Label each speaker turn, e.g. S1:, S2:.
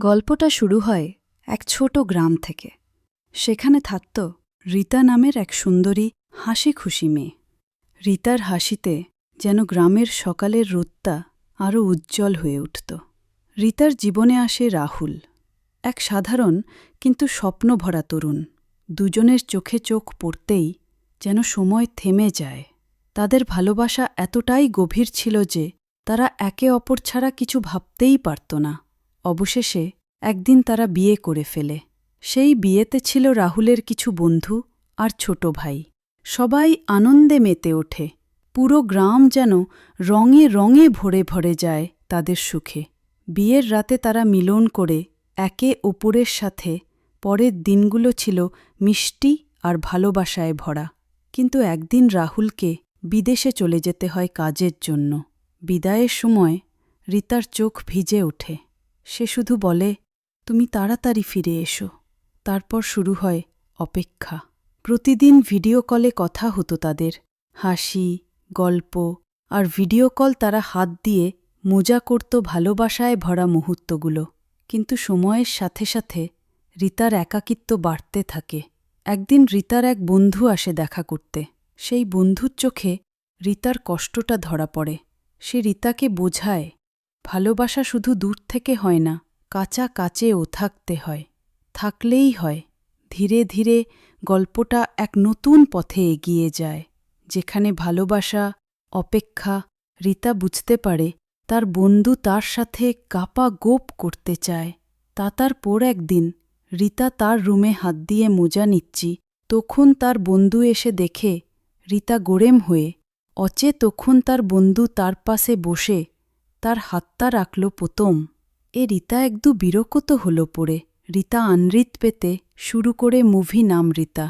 S1: গল্পটা শুরু হয় এক ছোট গ্রাম থেকে। সেখানে থাকত রীতা নামের এক সুন্দরী হাসি খুশি মেয়ে। রীতার হাসিতে যেন গ্রামের সকালের রোদটা আরও উজ্জ্বল হয়ে উঠত। রীতার জীবনে আসে রাহুল, এক সাধারণ কিন্তু স্বপ্নভরা তরুণ। দুজনের চোখে চোখ পড়তেই যেন সময় থেমে যায়। তাদের ভালোবাসা এতটাই গভীর ছিল যে তারা একে অপর ছাড়া কিছু ভাবতেই পারত না। অবশেষে একদিন তারা বিয়ে করে ফেলে। সেই বিয়েতে ছিল রাহুলের কিছু বন্ধু আর ছোট ভাই। সবাই আনন্দে মেতে ওঠে। পুরো গ্রাম যেন রঙে রঙে ভরে ভরে যায় তাদের সুখে। বিয়ের রাতে তারা মিলন করে একে অপরের সাথে। পরের দিনগুলো ছিল মিষ্টি আর ভালোবাসায় ভরা। কিন্তু একদিন রাহুলকে বিদেশে চলে যেতে হয় কাজের জন্য। বিদায়ের সময় রিতার চোখ ভিজে ওঠে। সে শুধু বলে, তুমি তাড়াতাড়ি ফিরে এসো। তারপর শুরু হয় অপেক্ষা। প্রতিদিন ভিডিও কলে কথা হতো তাদের। হাসি, গল্প আর ভিডিও কল তারা হাত দিয়ে মোজা করত ভালোবাসায় ভরা মুহূর্তগুলো। কিন্তু সময়ের সাথে সাথে রীতার একাকিত্ব বাড়তে থাকে। একদিন রিতার এক বন্ধু আসে দেখা করতে। সেই বন্ধুর চোখে রিতার কষ্টটা ধরা পড়ে। সে রিতাকে বোঝায় ভালোবাসা শুধু দূর থেকে হয় না, কাঁচা কাচেও থাকতে হয়, থাকলেই হয়। ধীরে ধীরে গল্পটা এক নতুন পথে এগিয়ে যায়, যেখানে ভালোবাসা, অপেক্ষা, রীতা বুঝতে পারে, তার বন্ধু তার সাথে কাপা গোপ করতে চায়। তা তার পর একদিন, রীতা তার রুমে হাত দিয়ে মোজা নিচ্ছি, তখন তার বন্ধু এসে দেখে, রীতা গোরেম হয়ে, অচে তখন তার বন্ধু তার পাশে বসে তার হাতটা রাখল প্রথম। এ রীতা একদু বিরকত হল পড়ে। রীতা আনৃত পেতে শুরু করে মুভি নাম রীতা।